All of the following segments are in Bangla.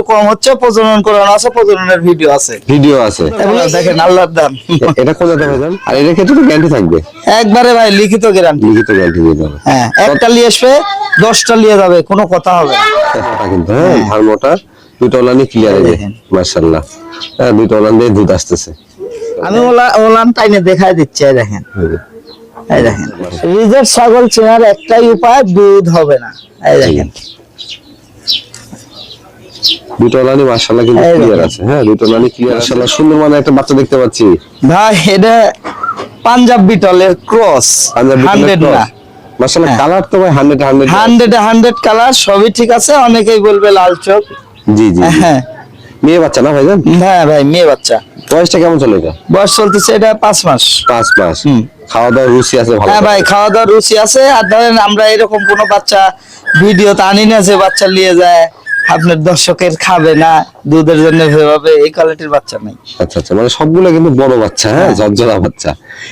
একটু কম হচ্ছে প্রজনন করানো আছে প্রজননের ভিডিও আছে। ভিডিও আছে। দেখেন আল্লাহর দান। এটা কোন জায়গায় ভাইজান আর এটার ক্ষেত্রে তো গ্যারান্টি থাকবে। একবারে ভাই লিখিত গ্যারান্টি লিখিত গ্যারান্টি দিয়ে দেবে হ্যাঁ একটা নিয়ে আসবে দশটা নিয়ে যাবে কোনো কথা হবে না। কিন্তু হ্যাঁ ধার মোটা দুটো ওলানি ক্লিয়ার হবে দেখেন। মাশাআল্লাহ। হ্যাঁ দুটো ওলান দিয়ে দুধ আসতেছে। আমি ওলা ওলান টাইনে দেখাই দিচ্ছি এই দেখেন। এই দেখেন। রিজের ছাগল চেনার একটাই উপায় দুধ হবে না। এই দেখেন। দুটো মাশাআল্লাহ কিন্তু ক্লিয়ার আছে। হ্যাঁ দুটো ক্লিয়ার মাশাআল্লাহ। সুন্দর মানে একটা বাচ্চা দেখতে পাচ্ছি। ভাই এটা পাঞ্জাব বিটলের ক্রস। পাঞ্জাবি মাশাআল্লাহ হ্যাঁ। কালার তো ভাই 100 100 হান্ড্রেড হান্ড্রেড কালার সবই ঠিক আছে অনেকেই বলবে লাল চোখ। জি জি। হ্যাঁ। মেয়ে বাচ্চা না ভাইজান হ্যাঁ ভাই মেয়ে বাচ্চা। বয়সটা কেমন চলে এটা? বয়স চলতেছে এটা পাঁচ মাস। পাঁচ মাস। হুম। খাওয়া দাওয়া রুচি আছে ভালো হ্যাঁ ভাই খাওয়া দাওয়ার রুচি আছে। আর ধরেন আমরা এরকম কোনো বাচ্চা ভিডিও তো আনি না যে বাচ্চা নিয়ে যায়। আপনার দর্শকের খাবে না দুধের জন্য ভেবে এই কোয়ালিটির বাচ্চা নাই। আচ্ছা আচ্ছা মানে সবগুলো কিন্তু বড় বাচ্চা হ্যাঁ? ঝরঝরা বাচ্চা।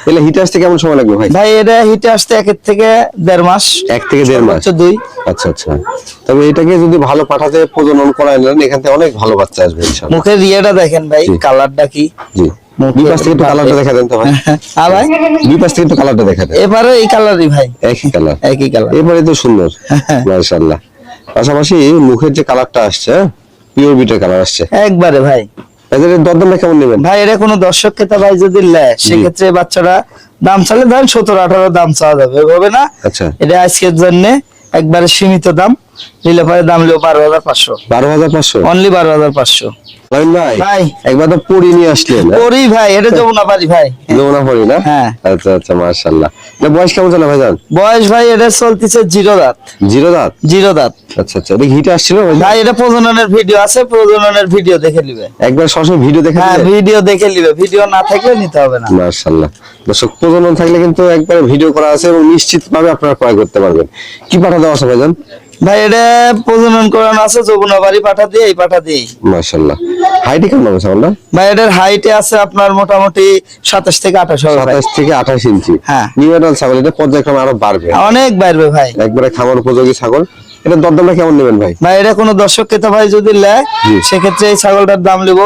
এলে হিটে আসতে কেমন সময় লাগবে ভাই? ভাই এটা হিটে আসতে এক থেকে দেড় মাস। এক থেকে দেড় মাস? দুই। আচ্ছা আচ্ছা। তবে এটাকে যদি ভালো পাঠাতে প্রজনন করায় নেন এখান থেকে অনেক ভালো বাচ্চা আসবে ইনশাআল্লাহ। মুখের ইয়েটা দেখেন ভাই কালারটা কি? জি। থেকে কালারটা দেখা দেন তো ভাই। হ্যাঁ ভাই? দুই থেকে কালারটা দেখা দেন। এবারে এই কালারই ভাই। একই কালার একই কালার এবারে তো সুন্দর মাশাআল্লাহ। পাশাপাশি মুখের যে কালারটা আসছে পিওর বিটের কালার আসছে। একবারে ভাই। এদের দরদামটা কেমন নেবেন? ভাই এটা কোনো দর্শক ক্রেতা ভাই যদি নেয় সেক্ষেত্রে বাচ্চারা দাম চালে ধরেন সতেরো আঠারো দাম চাওয়া যাবে হবে না? আচ্ছা। এটা আজকের জন্য একবারে সীমিত দাম। নিলে পরে দাম লিও বারো হাজার পাঁচশো। বারো হাজার পাঁচশো? অনলি বারো হাজার পাঁচশো। ভাই ভাই। একবার তো পরি নিয়ে আসলেন হ্যাঁ? ভাই এটা যমুনা বাড়ি ভাই। যমুনা পরি না? হ্যাঁ। আচ্ছা আচ্ছা মাশাআল্লাহ। এটা বয়স কেমন চলে ভাইজান? বয়স ভাই এটা চলতেছে জিরো দাঁত। জিরো দাঁত? জিরো দাঁত। আচ্ছা আচ্ছা এটা হিটে আসছিল ভাই এটা প্রজননের ভিডিও আছে প্রজননের ভিডিও দেখে নিবে। একবার সরাসরি ভিডিও দেখে হ্যাঁ ভিডিও দেখে নিবে। ভিডিও না থাকলে নিতে হবে না। মাশাআল্লাহ। দর্শক প্রজনন থাকলে কিন্তু একবার ভিডিও করা আছে এবং নিশ্চিত ভাবে আপনারা ক্রয় করতে পারবেন। কি পাঠা দেওয়া আছে ভাইজান? ভাই এটা প্রজনন করানো আছে যমুনা বাড়ি পাঠা দিয়ে এই পাঠা দিয়ে মাশাআল্লাহ। হাইটে কেমন হবে ছাগলটা? ভাই এটার হাইটে আছে আপনার মোটামুটি সাতাশ থেকে আঠাশ হবে ভাই। সাতাশ থেকে আঠাশ ইঞ্চি। হ্যাঁ। নিউ এডাল ছাগল এটা পর্যায়ক্রমে আরও বাড়বে। অনেক বাড়বে ভাই। একবারে খামার উপযোগী ছাগল। এটা দরদামটা কেমন নেবেন ভাই? ভাই এটা কোনো দর্শক ক্রেতা ভাই যদি নেয় সেক্ষেত্রে এই ছাগলটার দাম নেব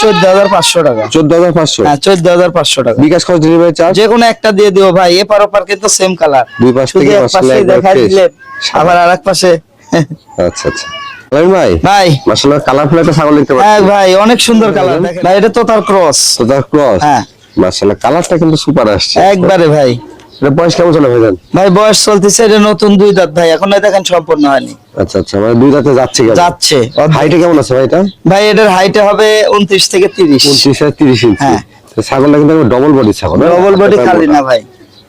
চোদ্দ হাজার পাঁচশো টাকা। চোদ্দ হাজার পাঁচশো? হ্যাঁ চোদ্দ হাজার পাঁচশো টাকা। বিকাশ খরচ ডেলিভারি চার্জ যে কোনো একটা দিয়ে দিও ভাই এপার ওপার কিন্তু সেম কালার দুই পাশ থেকে দেখাই আবার আর এক পাশে আচ্ছা আচ্ছা। ভাই। ভাই। মাশাআল্লাহ কালারফুল একটা ছাগল দেখতে হ্যাঁ ভাই অনেক সুন্দর কালার। ভাই এটা তো ক্রস। তো ক্রস? হ্যাঁ। মাশাআল্লাহ কালারটা কিন্তু সুপার আসছে। একবারে ভাই। এটা বয়স কেমন চলে ভাইজান ভাই বয়স চলতেছে এটা নতুন দুই দাঁত ভাই এখন দেখেন সম্পূর্ণ হয়নি। আচ্ছা আচ্ছা মানে দুই রাতে যাচ্ছে হাইটে কেমন আছে ভাই এটা? ভাই এটার হাইটে হবে উনত্রিশ থেকে ইঞ্চি। হ্যাঁ। ছাগলটা কিন্তু ডবল বডি ছাগল? ডবল বডি খালি না ভাই।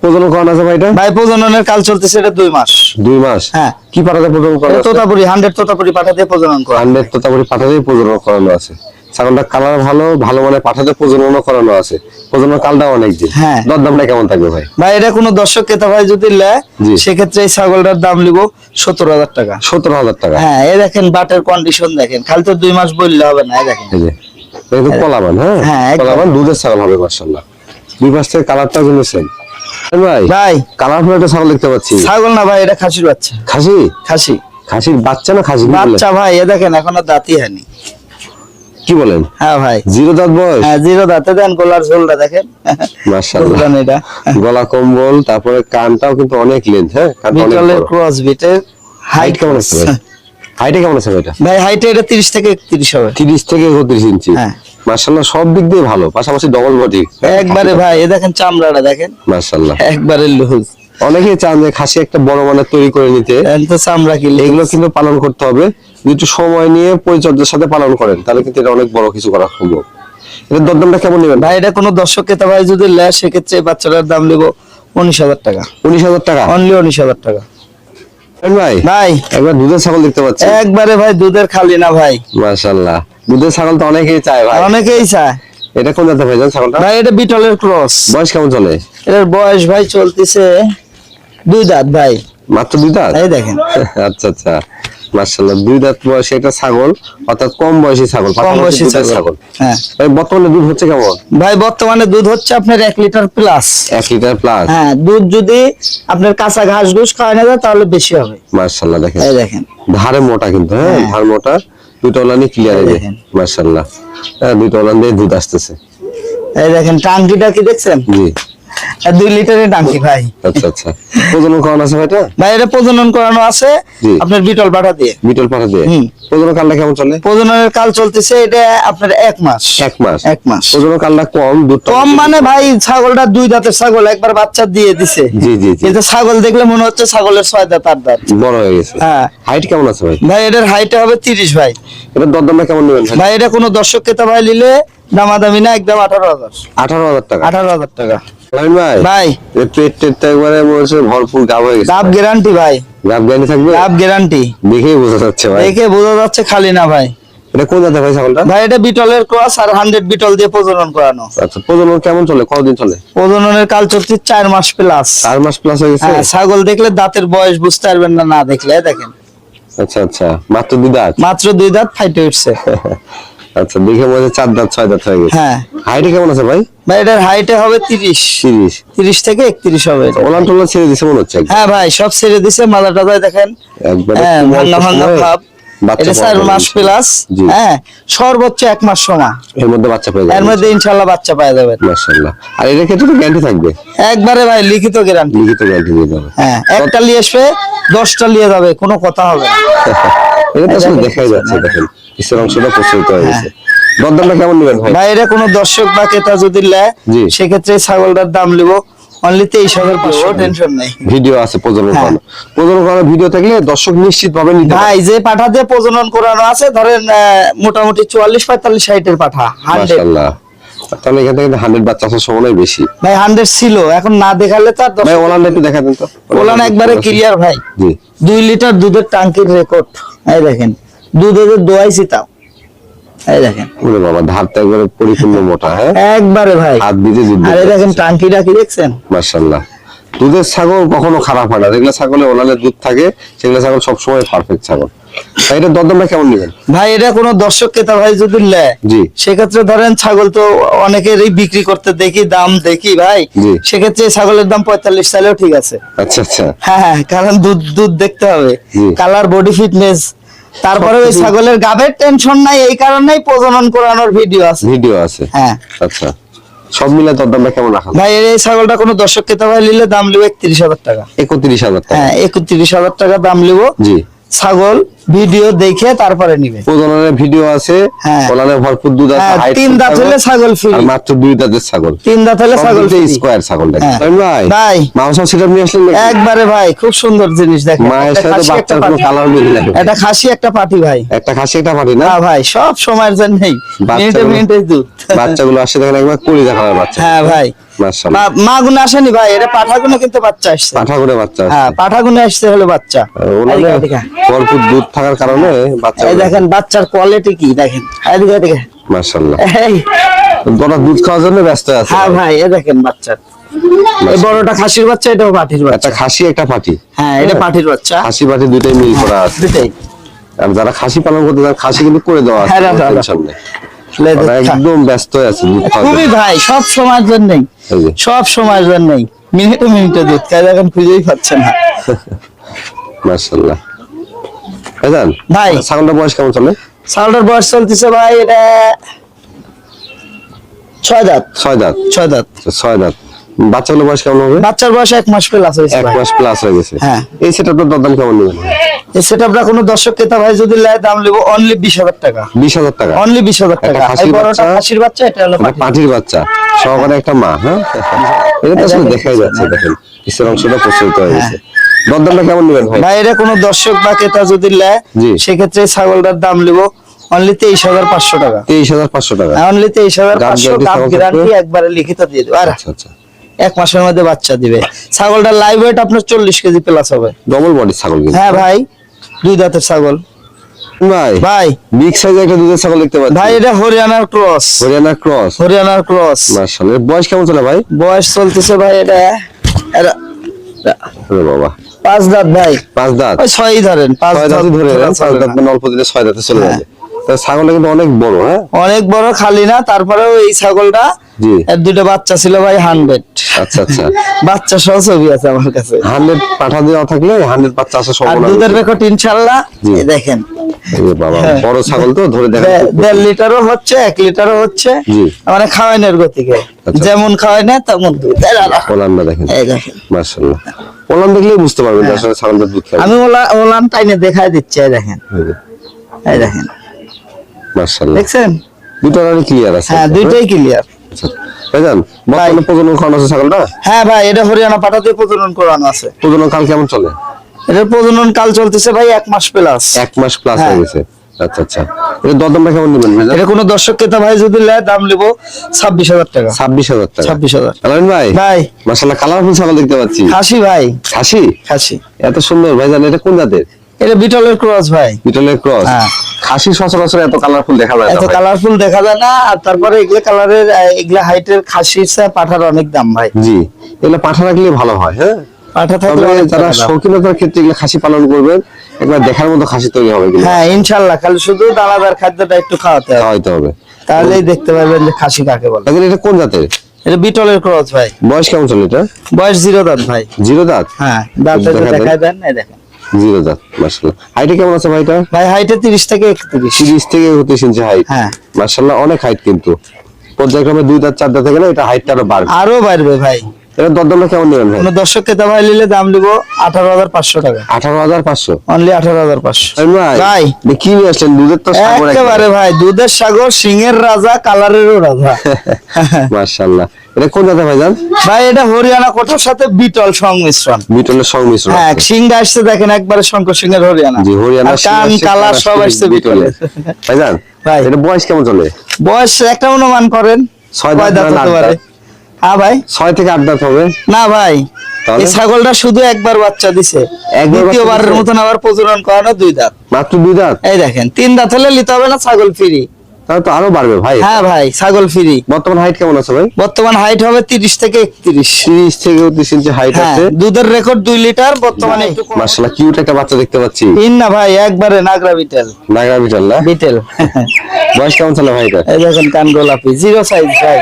প্রজনন করানো আছে ভাই এটা? ভাই প্রজননের কাল চলতেছে এটা দুই মাস। দুই মাস? হ্যাঁ। কি পাঠাতে প্রজনন করানো আছে? তোতাপুরি হান্ড্রেড তোতাপুরি পাঠা দিয়ে প্রজনন করা হান্ড্রেড তোতাপুরি পাঠাতেই প্রজনন করানো আছে। ছাগলটা কালার ভালো ভালো মানে পাঠাতে প্রজননও করানো আছে। প্রজনন কালটা অনেক দিন। হ্যাঁ। দরদামটা কেমন থাকবে ভাই? ভাই এটা কোনো দর্শক ক্রেতা ভাই যদি নেয় সেক্ষেত্রে এই ছাগলটার দাম নিব সত্তর হাজার টাকা। সতেরো হাজার টাকা। হ্যাঁ এই দেখেন বাটের কন্ডিশন দেখেন। খালি তো দুই মাস বললে হবে না এই দেখেন। কলাবান হ্যাঁ? হ্যাঁ, কলাবান দুধের ছাগল হবে মার্শাল্লাহ দুই পাশ থেকে কালারটাও কিন্তু সেম ভাই ভাই। কালারফুল একটা ছাগল দেখতে পাচ্ছি। ছাগল না ভাই এটা খাসির বাচ্চা। খাসি? খাসি। খাসির বাচ্চা না খাসি? বাচ্চা ভাই এ দেখেন এখনও দাঁতই হয়নি। কি বলেন? হ্যাঁ ভাই। জিরো দাঁত বয়স? হ্যাঁ জিরো দাঁতে দেন গোলার ঝোলটা দেখেন। বুঝলেন এটা। গলা কম্বল তারপরে কানটাও কিন্তু অনেক লেন্থ হ্যাঁ? কানটা অনেক। ক্রস বিটের হাইট কেমন আছে ভাই? হাইটে কেমন আছে ভাই এটা? ভাই হাইটে এটা তিরিশ থেকে একত্রিশ হবে। তিরিশ থেকে একত্রিশ ইঞ্চি হ্যাঁ। মার্শাল্লাহ সব দিক দিয়ে ভালো পাশাপাশি ডবল বডি একবারে ভাই এ দেখেন চামড়াটা দেখেন। মার্শাল্লাহ একবারে লুজ। অনেকেই চান যে খাসি একটা বড় মানের তৈরি করে নিতে। চামড়া কি এগুলো কিন্তু পালন করতে হবে। যদি একটু সময় নিয়ে পরিচর্যার সাথে পালন করেন তাহলে কিন্তু এটা অনেক বড় কিছু করা সম্ভব। এটার দরদামটা কেমন নেবেন? ভাই এটা কোনো দর্শক ক্রেতা ভাই যদি নেয় সেক্ষেত্রে বাচ্চাটার দাম নেব উনিশ হাজার টাকা। উনিশ হাজার টাকা? অনলি উনিশ হাজার টাকা। ভাই ভাই। একবার দুধের ছাগল দেখতে পাচ্ছি। একবারে ভাই দুধের খালি না ভাই। মাশাল্লাহ দুধের ছাগল তো অনেকেই চায় ভাই। অনেকেই চায়। এটা কোন জাতের ভাইজান ছাগলটা? ভাই এটা বিটলের ক্রস। বয়স কেমন চলে? এটার বয়স ভাই চলতেছে দুই দাঁত ভাই। মাত্র দুই দাঁত? এই দেখেন। আচ্ছা আচ্ছা। মার্শাল্লাহ দুই দাঁত বয়সে একটা ছাগল অর্থাৎ কম বয়সী ছাগল কম বয়সী ছাগল। হ্যাঁ। ভাই, বর্তমানে দুধ হচ্ছে কেমন? ভাই বর্তমানে দুধ হচ্ছে আপনার এক লিটার প্লাস এক লিটার প্লাস হ্যাঁ দুধ যদি আপনার কাঁচা ঘাস ঘুষ খাওয়ানো যায় তাহলে বেশি হবে। মার্শাল্লাহ দেখেন। এই দেখেন। ধারে মোটা কিন্তু হ্যাঁ হ্যাঁ। ধার মোটা। দুটো ওলানি ক্লিয়ার দেখেন। মার্শাল্লাহ হ্যাঁ দুটো ওলান দিয়ে দুধ আসতেছে। এই দেখেন টাঙ্কিটা কি দেখছেন? জি। আর দুই লিটারের টাঙ্কি ভাই। আচ্ছা আচ্ছা। প্রজনন করানো আছে ভাইটা? ভাই এটা প্রজনন করানো আছে আপনার বিটল পাঠা দিয়ে। বিটল পাঠা দিয়ে? প্রজনন কালটা কেমন চলে? প্রজননের কাল চলতেছে এটা আপনার এক মাস। এক মাস? এক মাস। প্রজনন কালটা কম দুধ কম মানে ভাই ছাগলটা দুই দাঁতের ছাগল একবার বাচ্চা দিয়ে দিছে। জি জি কিন্তু ছাগল দেখলে মনে হচ্ছে ছাগলের ছয় দাঁত আট দাঁত। বড় হয়ে গেছে। হ্যাঁ। হাইট কেমন আছে ভাই? ভাই এটার হাইটটা হবে তিরিশ ভাই। এটা দরদামটা কেমন নেবেন ভাই এটা কোনো দর্শক ক্রেতা ভাই নিলে দামাদামি না একদম আঠারো হাজার। আঠারো হাজার টাকা। আঠারো হাজার টাকা। ভাই? ভাই। পেট টেটটা একবারে ভরপুর গাব হয়ে গেছে। ডাব গ্যারান্টি ভাই। গাব থাকবে? গ্যারান্টি দেখেই বোঝা যাচ্ছে ভাই। দেখে বোঝা যাচ্ছে খালি না ভাই। এটা কোন জাতের ভাই ছাগলটা? ভাই এটা বিটলের ক্রস আর হান্ড্রেড বিটল দিয়ে প্রজনন করানো। আচ্ছা প্রজনন কেমন চলে? কতদিন চলে? প্রজননের কাল চলছে মাস প্লাস চার মাস প্লাস হয়ে গেছে? হ্যাঁ ছাগল দেখলে দাঁতের বয়স বুঝতে পারবেন না না দেখলে দেখেন। আচ্ছা আচ্ছা। মাত্র দুই দাঁত? মাত্র দুই দাঁত ফাইটে উঠছে। আচ্ছা দেখে মনে হচ্ছে চার দাঁত ছয় দাঁত হয়ে গেছে। হ্যাঁ। হাইটে কেমন আছে ভাই? ভাই এটার হাইটে হবে তিরিশ। তিরিশ। তিরিশ থেকে একত্রিশ হবে এটা। ওলান টোলান ছেড়ে দিছে মনে হচ্ছে হ্যাঁ ভাই সব ছেড়ে দিছে মাথা টাথা দেখেন। একবারে হ্যাঁ ভাঙ্গা ভাব। এটা চার মাস প্লাস হ্যাঁ সর্বোচ্চ এক মাস সময় এর মধ্যে বাচ্চা পেয়ে এর যাবে মধ্যে বাচ্চা যাবে। মাশাআল্লাহ। আর এর ক্ষেত্রে তো গ্যারান্টি থাকবে। একবারে ভাই লিখিত গ্যারান্টি লিখিত গ্যারান্টি দিয়ে দেবে হ্যাঁ একটা নিয়ে আসবে দশটা নিয়ে যাবে কোনো কথা হবে না। এটা তো আসলে দেখেন। দেখাই যাচ্ছে দেখেন। অংশটা প্রস্তুত হয়ে গেছে। দরদামটা কেমন নেবেন ভাই? ভাই এটা কোনো দর্শক বা ক্রেতা যদি নেয় জি। সেক্ষেত্রে ছাগলটার দাম নিব। অনলি তেইশ হাজার পাঁচশো টেনশন নেই। ভিডিও আছে প্রজনন হ্যাঁ। করানো প্রজনন করানো ভিডিও থাকলে দর্শক নিশ্চিত ভাবে নিতে ভাই যে পাঠা দিয়ে প্রজনন করানো আছে ধরেন মোটামুটি চুয়াল্লিশ পঁয়তাল্লিশ হাইটের পাঠা হান্ড্রেড তাহলে এখান থেকে হান্ড্রেড বাচ্চা আসার সম্ভাবনাই বেশি। ভাই হান্ড্রেড ছিল এখন না দেখালে ভাই ওলান একটু দেখা দেন তো। ওলান একবারে ক্লিয়ার ভাই। দুই লিটার দুধের টাঙ্কির রেকর্ড এই দেখেন। দুধের দোয়াইছি তাও এই দেখেন। ওরে বাবা ধারটা একবারে পরিপূর্ণ মোটা হ্যাঁ? একবারে ভাই। হাত দিতে জিদ্দ আরে দেখেন টাঙ্কিটা কি দেখছেন? মাশাআল্লাহ। দুধের ছাগল কখনো খারাপ হয় না। যেগুলো ছাগলে দুধ থাকে সেগুলো ছাগল সবসময় পারফেক্ট ছাগল। এটা দরদামটা কেমন নেবেন? ভাই এটা কোনো দর্শক ক্রেতা ভাই যদি নেয় জি। সেক্ষেত্রে ধরেন ছাগল তো অনেকেরই বিক্রি করতে দেখি দাম দেখি ভাই। সেক্ষেত্রে ছাগলের দাম পঁয়তাল্লিশ চাইলেও ঠিক আছে। আচ্ছা আচ্ছা। হ্যাঁ হ্যাঁ কারণ দুধ দুধ দেখতে হবে। কালার বডি ফিটনেস তারপরে ওই ছাগলের গাবের টেনশন নাই এই কারণেই প্রজনন করানোর ভিডিও আছে। ভিডিও আছে? হ্যাঁ। আচ্ছা। সব মিলে দরদামটা কেমন রাখা ভাই এই ছাগলটা কোনো দর্শক কেতা ভাই নিলে দাম লিব একত্রিশ হাজার টাকা। একত্রিশ হাজার টাকা। হ্যাঁ একত্রিশ হাজার টাকা দাম লিব জি। ছাগল ভিডিও দেখে তারপরে নিবে। প্রজননের ভিডিও আছে হ্যাঁ। ওলানে ভরপুর দুধ আছে হ্যাঁ তিন দাঁত হলে ছাগল ফ্রি আর মাত্র দুই দাঁতের ছাগল। তিন দাঁত হলে ছাগল free। স্কোয়ার ছাগলটা হ্যাঁ। তাই ভাই? ভাই। মাংস সেটা নিয়ে আসলেন একবারে ভাই খুব সুন্দর জিনিস দেখেন। মায়ের একটা সাথে বাচ্চার কোনো কালার মিল নাই একটা খাসি একটা পাটি ভাই। একটা খাসি একটা পাটি না? না ভাই সব সময়ের জন্যই। মিনিটে বাচ্চাগুলো- মিনিটে দুধ। বাচ্চাগুলো আসছে দেখেন একবার কলি দেখার বাচ্চা। হ্যাঁ ভাই। মা- গুনে আসেনি ভাই এটা পাঠা গুনে কিন্তু বাচ্চা আসছে। পাঠা করে বাচ্চা হ্যাঁ পাঠা গুনে আসছে হলো বাচ্চা। ভরপুর দুধ থাকার কারণে বাচ্চা দেখেন বাচ্চার কোয়ালিটি কি দেখেন। এদিকে এদিকে মাশাআল্লাহ। এই। ওরা দুধ খাওয়ার জন্য ব্যস্ত আছে। হ্যাঁ ভাই এ দেখেন বাচ্চার এই বড়টা খাসির বাচ্চা এটাও পাঠির বাচ্চা। একটা খাসি একটা পাটি। হ্যাঁ এটা পাঠির বাচ্চা। খাসি পাটি দুইটাই মিল করা আছে। দুটাই আর যারা খাসি পালন করতে চান খাসি কিন্তু করে দেওয়া আছে হ্যাঁ, হ্যাঁ। একদম ব্যস্ত আছে খুবই ভাই সব সময়ের জন্যই। সব সময়ের জন্যই। মিনিটে মিনিটে দুধ খাই এখন খুঁজেই পাচ্ছে না। মাশাআল্লাহ। ভাইজান ভাই। ছাগলটার বয়স কেমন চলে? ছাগলটার বয়স চলতেছে ভাই এটা ছয় দাঁত। ছয় দাঁত। ছয় দাঁত। আচ্ছা, ছয় দাঁত। বাচ্চাগুলোর বয়স কেমন হবে? বাচ্চার বয়স এক মাস প্লাস হয়েছে এক মাস প্লাস হয়ে গেছে। হ্যাঁ। এই সেটআপটার দরদাম কেমন নেবেন? এই সেটআপটা কোনো দর্শক ক্রেতা ভাই যদি দাম নেব অনলি বিশ হাজার টাকা। বিশ হাজার টাকা। অনলি বিশ হাজার একটা টাকা। খাসির এই বড়টা বাচ্চা, খাসির বাচ্চা এটা হলো পাটির বাচ্চা। সহকারে একটা মা হ্যাঁ? এটা তো দেখাই যাচ্ছে হ্যাঁ। দেখেন। কিসের অংশটা হয়ে গেছে। দরদামটা কেমন নেবেন ভাই? ভাই এটা কোনো দর্শক বা ক্রেতা যদি নেয় সেক্ষেত্রে ছাগলটার দাম নেব অনলি তেইশ হাজার পাঁচশো টাকা। তেইশ হাজার পাঁচশো টাকা। অনলি তেইশ হাজার পাঁচশো guarantee গ্যারান্টি একবারে লিখিত দিয়ে দেবো। আর আচ্ছা আচ্ছা। এক মাসের মধ্যে বাচ্চা দিবে। ছাগলটার লাইভ ওয়েট আপনার চল্লিশ কেজি প্লাস হবে। ডবল বডি ছাগল হ্যাঁ ভাই দুই দাঁতের ছাগল। ভাই ভাই। বিগ সাইজের একটা দুধের ছাগল দেখতে পাচ্ছি। ভাই এটা হরিয়ানার ক্রস হরিয়ানা ক্রস হরিয়ানার ক্রস বয়স কেমন চলে ভাই? বয়স চলতেছে ভাই এটা এটা- বাবা। পাঁচ দাঁত ভাই পাঁচ দাঁত। ওই ছয়ই ধরেন পাঁচ ছয় দাঁত ধরে পাঁচ দাঁত মানে অল্প দিলে ছয় দাঁতে চলে হ্যাঁ। যাবে। ছাগলটা কিন্তু অনেক বড় হ্যাঁ? অনেক বড় খালি না তারপরেও এই ছাগলটা দুটো বাচ্চা ছিল ভাই হান্ড্রেড আচ্ছা আচ্ছা। বাচ্চা সহ ছবি আছে আমার কাছে। হান্ড্রেড পাঠা দেওয়া থাকলে হান্ড্রেড বাচ্চা আসা আর দুধের রেকর্ড ইনশাল্লাহ দেখেন। বাবা হ্যাঁ। বড় ছাগল তো ধরে দেখা দেড় লিটারও হচ্ছে এক লিটারও হচ্ছে জি। মানে গতিকে। আচ্ছা। যেমন খাওয়াই না তেমন দুধ। না দেখেন। এই দেখেন। মার্শাল্লাহ ওলান দেখলেই বুঝতে পারবেন যে আসলে ছাগলটা দুধ আমি ওলা ওলান টাইনে দেখাই দিচ্ছি দেখেন। এই দেখেন। মার্শাল্লাহ দেখছেন? দুটো রানি ক্লিয়ার আছে। হ্যাঁ দুইটাই ক্লিয়ার আচ্ছা ভাইজান বর্তমানে প্রজনন খাওয়ানো আছে ছাগলটা? হ্যাঁ ভাই এটা হরিয়ানা প্রজনন করানো আছে। প্রজনন কাল কেমন চলে? এটার প্রজনন কাল চলতেছে ভাই এক মাস প্লাস এক মাস প্লাস হ্যাঁ। গেছে। আচ্ছা আচ্ছা। এটা দরদামটা কেমন নেবেন এটা কোনো দর্শক ক্রেতা ভাই যদি দাম নেব ছাব্বিশ হাজার টাকা। ছাব্বিশ হাজার টাকা। ছাব্বিশ হাজার। ভাই ভাই। কালারফুল ছাগল দেখতে পাচ্ছি। খাসি ভাই। খাসি? খাসি। এত সুন্দর ভাই জান এটা কোন জাতের? এটা বিটলের ক্রস ভাই। বিটলের ক্রস? হ্যাঁ। খাসি সচরাচর এত কালারফুল দেখা যায় না ভাই। কালারফুল দেখা যায় না আর তারপরে এগুলা কালারের এগুলা হাইটের পাঠার অনেক দাম ভাই। জি। এগুলো পাঠা রাখলে ভালো হয় হ্যাঁ? পাঠা থাকলে যারা শৌখিনতার ক্ষেত্রে এগুলো খাসি পালন করবেন একবার দেখার মতো খাসি তৈরি হবে হ্যাঁ খালি শুধু দানাদার খাদ্যটা একটু খাওয়াতে হবে। তাহলেই দেখতে পারবেন যে খাসি কাকে বলে। এখন এটা কোন জাতের? এটা বিটলের ক্রস ভাই। বয়স কেমন চলে এটা? বয়স জিরো দাঁত ভাই। জিরো দাঁত? হ্যাঁ দাঁতটা। দেখায় দেন দেখেন। জিরো হাইটে কেমন আছে ভাইটা? ভাই হাইটে তিরিশ থেকে একত্রিশ। তিরিশ থেকে উনত্রিশ ইঞ্চি হাইট হ্যাঁ। মার্শাল্লাহ অনেক হাইট কিন্তু। পর্যায়ক্রমে দুই দাঁত চার দাঁত থেকে না এটা হাইটটা আরও বাড়বে। আরও বাড়বে ভাই। এটা দরদামটা কেমন নেবেন ভাই? দর্শক ক্রেতা ভাই নিলে দাম নিবো আঠারো হাজার পাঁচশো টাকা। আঠারো হাজার পাঁচশো? অনলি আঠারো হাজার পাঁচশো। ভাই ভাই। কি নিয়ে আসলেন? দুধের তো সাগর একেবারে ভাই দুধের সাগর সিংহের রাজা কালারেরও রাজা। মার্শাল্লাহ এটা কোন জাতের ভাইজান? ভাই এটা হরিয়ানা কোঠার সাথে বিটল সংমিশ্রণ। বিটলের সংমিশ্রণ হ্যাঁ সিংহ আসছে দেখেন একবারে শঙ্কর সিংহের হরিয়ানা। জি হরিয়ানা কান কালার সব আসছে বিটলের? ভাইজান ভাই। এটা বয়স কেমন চলে? বয়স একটা অনুমান করেন। ছয় দাঁত দাঁত হতে পারে? হ্যাঁ ভাই। ছয় থেকে আট দাঁত হবে। না ভাই এই ছাগলটা শুধু একবার বাচ্চা দিছে। দ্বিতীয়বারের মতন আবার প্রজনন করানো দুই দাঁত। মাত্র দুই দাঁত? এই দেখেন তিন দাঁত হলে নিতে হবে না ছাগল ফ্রি তাহলে তো আরও বাড়বে ভাই। হ্যাঁ ভাই ছাগল ফ্রি বর্তমান হাইট কেমন আছে ভাই? বর্তমান হাইট হবে তিরিশ থেকে একত্রিশ। তিরিশ থেকে উনত্রিশ ইঞ্চি হাইট আছে। দুধের রেকর্ড দুই লিটার বর্তমানে একটু কম। মার্শাল্লাহ কিউট একটা বাচ্চা দেখতে পাচ্ছি। তিন না ভাই একবারে নাগরা বিটেল। নাগরা বিটল না? বিটেল। বয়স কেমন চলে ভাই এটা? এই দেখেন কান গোলাপি। জিরো সাইজ ভাই।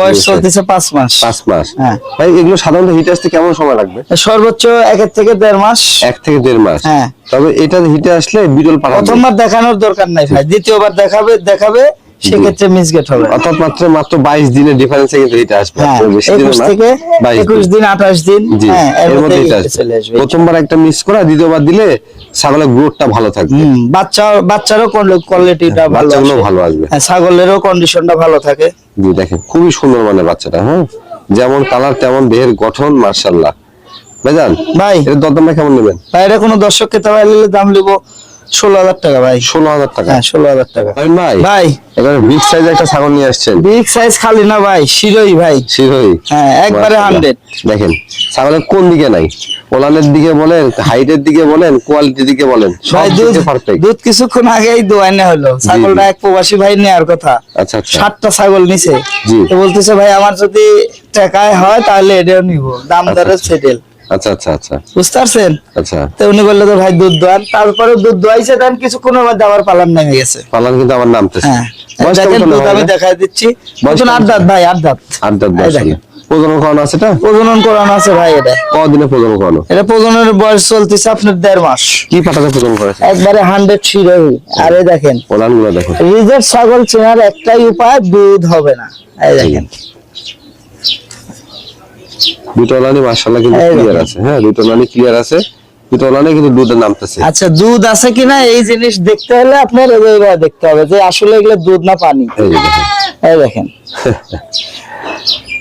বয়স চলতেছে পাঁচ মাস। পাঁচ মাস। হ্যাঁ। ভাই এগুলো সাধারণত হিটে আসতে কেমন সময় লাগবে? সর্বোচ্চ একের থেকে দেড় মাস। এক থেকে দেড় মাস। হ্যাঁ। তবে এটা হিটে আসলে বিরল পাঠাবে প্রথমবার দেখানোর দরকার নাই ভাই দ্বিতীয়বার দেখাবে দেখাবে সেক্ষেত্রে মিসগেট হবে। অর্থাৎ মাত্র মাত্র বাইশ দিনের ডিফারেন্সে কিন্তু হিটে আসবে। হ্যাঁ একুশ থেকে একুশ দিন আঠাশ দিন হ্যাঁ এর মধ্যে আসবে। প্রথমবার একটা মিস করা দ্বিতীয়বার দিলে ছাগলের গ্রোথটা ভালো থাকবে। বাচ্চা বাচ্চারও কোয়ালিটিটা ভালো ভালো আসবে। হ্যাঁ ছাগলেরও কন্ডিশনটা ভালো থাকে। জি দেখেন খুবই সুন্দর মানে বাচ্চাটা হ্যাঁ? যেমন কালার তেমন দেহের গঠন মার্শাল্লাহ ভাইজান ভাই। এর দরদামটা কেমন নেবেন? বাইরে কোনো দর্শক ভাই নিলে দাম নিবো। ষোলো হাজার টাকা ভাই। ষোলো হাজার টাকা? হ্যাঁ ষোলো হাজার টাকা। ভাই ভাই ভাই। এবারে বিগ সাইজের একটা ছাগল নিয়ে আসছেন। বিগ সাইজ খালি না ভাই শিরোই ভাই। শিরোই হ্যাঁ, একবারে মাশাআল্লাহ। 100 দেখেন ছাগলের কোন দিকে নাই? ওলানের দিকে বলেন হাইটের দিকে বলেন কোয়ালিটির দিকে বলেন সব ভাই দুধ দুধ কিছুক্ষণ আগেই দোয়াই না হলো। ছাগলটা এক প্রবাসী ভাই নেওয়ার কথা। আচ্ছা আচ্ছা। ষাটটা ছাগল নিছে। বলতেছে ভাই আমার যদি টাকায় হয় তাহলে এটাও নিব। দাম দরে সেটেল। আচ্ছা আচ্ছা আচ্ছা। বুঝতে পারছেন? আচ্ছা। তো উনি বলল তো ভাই দুধ দোয়ান তারপরে দুধ দোয়াইছে দেন কিছুক্ষণের মধ্যে আবার পালান নেমে গেছে। পালান কিন্তু আমার নামতেছে। হ্যাঁ। দেখেন আমি ভাই? দেখাই দিচ্ছি। বয়স নতুন কেমন আট দাঁত ভাই আট দাঁত আট দাঁত এই বয়স দেখেন। হলো। প্রজনন করানো আছে এটা? প্রজনন করানো আছে ভাই এটা। কদিনে প্রজনন করানো? এটা প্রজননের বয়স চলতেছে আপনার দেড় মাস। কি পাঠাতে প্রজনন করেছে? একবারে হান্ড্রেড শিরোই। আর এই দেখেন ওলানগুলো দেখো। রিজের ছাগল চেনার একটাই উপায় দুধ হবে না। এই দেখেন। দুটো মার্শাল্লাহ কিন্তু ক্লিয়ার আছে। হ্যাঁ দুটো ক্লিয়ার আছে দুটো কিন্তু দুধের নামতেছে। আচ্ছা দুধ আছে কিনা এই জিনিস দেখতে হলে আপনার এইভাবে দেখতে হবে যে আসলে এগুলো দুধ না পানি। এই দেখেন।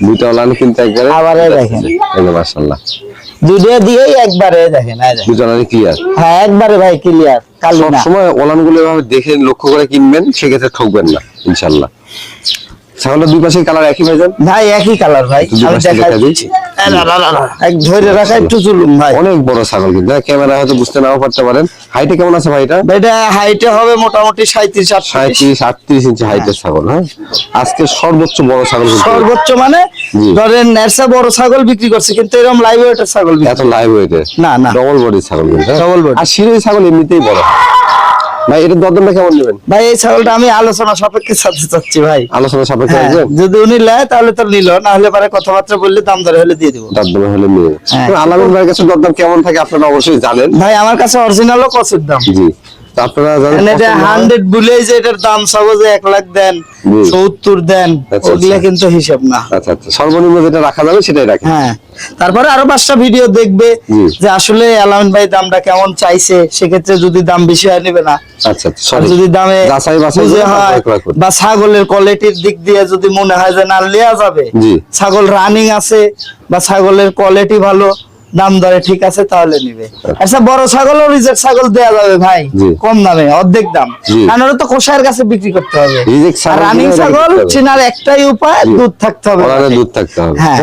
দুটো কিন্তু একবারে আবার দেখেন। এই যে মার্শাল্লাহ দুধে দিয়েই একবারে দেখেন এই দেখেন। দুটো ক্লিয়ার হ্যাঁ একবারে ভাই ক্লিয়ার কালি সব সময় ওলানগুলো এভাবে দেখে লক্ষ্য করে কিনবেন সেক্ষেত্রে ঠকবেন না ইনশাল্লাহ ছাগলের দুই পাশে কালার একই ভাই ভাই একই কালার ভাই। আমি দেখাই দিচ্ছি। এক ধরে রাখা একটু চুলুম ভাই। অনেক বড় ছাগল কিন্তু ক্যামেরা হয়তো বুঝতে নাও পারতে পারেন। হাইটে কেমন আছে ভাই এটা? এটা হাইটে হবে মোটামুটি ইঞ্চি হাইটের ছাগল হ্যাঁ? আজকে সর্বোচ্চ বড় ছাগল সর্বোচ্চ মানে ধরেন নেরসা বড় ছাগল বিক্রি করছে কিন্তু এরকম লাইভ ওয়েটের ছাগল বিক্রি এত লাইভ ওয়েটের না, না। ডবল বডি ছাগল কিন্তু হ্যাঁ? আর শিরোই ছাগল এমনিতেই বড় ভাই এটা দরদামটা কেমন নেবেন? ভাই এই ছাগলটা আমি আলোচনা সাপেক্ষে সাথে চাচ্ছি ভাই। আলোচনা সাপেক্ষে হ্যাঁ, যদি উনি নেয় তাহলে তো নিল না হলে পরে কথাবার্তা বললে দাম দরে হলে দিয়ে দিব। দরে হলে নিয়ে হ্যাঁ। আলামিন ভাইয়ের কাছে দরদাম কেমন থাকে আপনারা অবশ্যই জানেন। ভাই আমার কাছে অরিজিনালও কচুর দাম। জি। আপনারা যাদের এটা পছন্দ যে এটার দাম চাবো যে এক লাখ দেন জি। সত্তর দেন আচ্ছা, ওগুলা আচ্ছা। কিন্তু হিসাব না। আচ্ছা আচ্ছা। সর্বনিম্ন যেটা রাখা যাবে সেটাই রাখেন। হ্যাঁ। তারপরে আরও পাঁচটা ভিডিও দেখবে যে আসলে আলামিন ভাই দামটা কেমন চাইছে সেক্ষেত্রে যদি দাম বেশি হয় নেবে না। আচ্ছা যদি দামে। বা ছাগলের কোয়ালিটির দিক দিয়ে যদি মনে হয় যে না নেওয়া যাবে। ছাগল রানিং আছে বা ছাগলের কোয়ালিটি ভালো দাম দরে ঠিক আছে তাহলে নিবে। আচ্ছা বড় ছাগল ও রিজেক্ট ছাগল দেওয়া যাবে ভাই কম দামে অর্ধেক দাম। কারণ তো কোষায়ের কাছে বিক্রি করতে হবে। রানিং ছাগল চিনার একটাই উপায় দুধ থাকতে হবে দুধ থাকতে হবে। হ্যাঁ।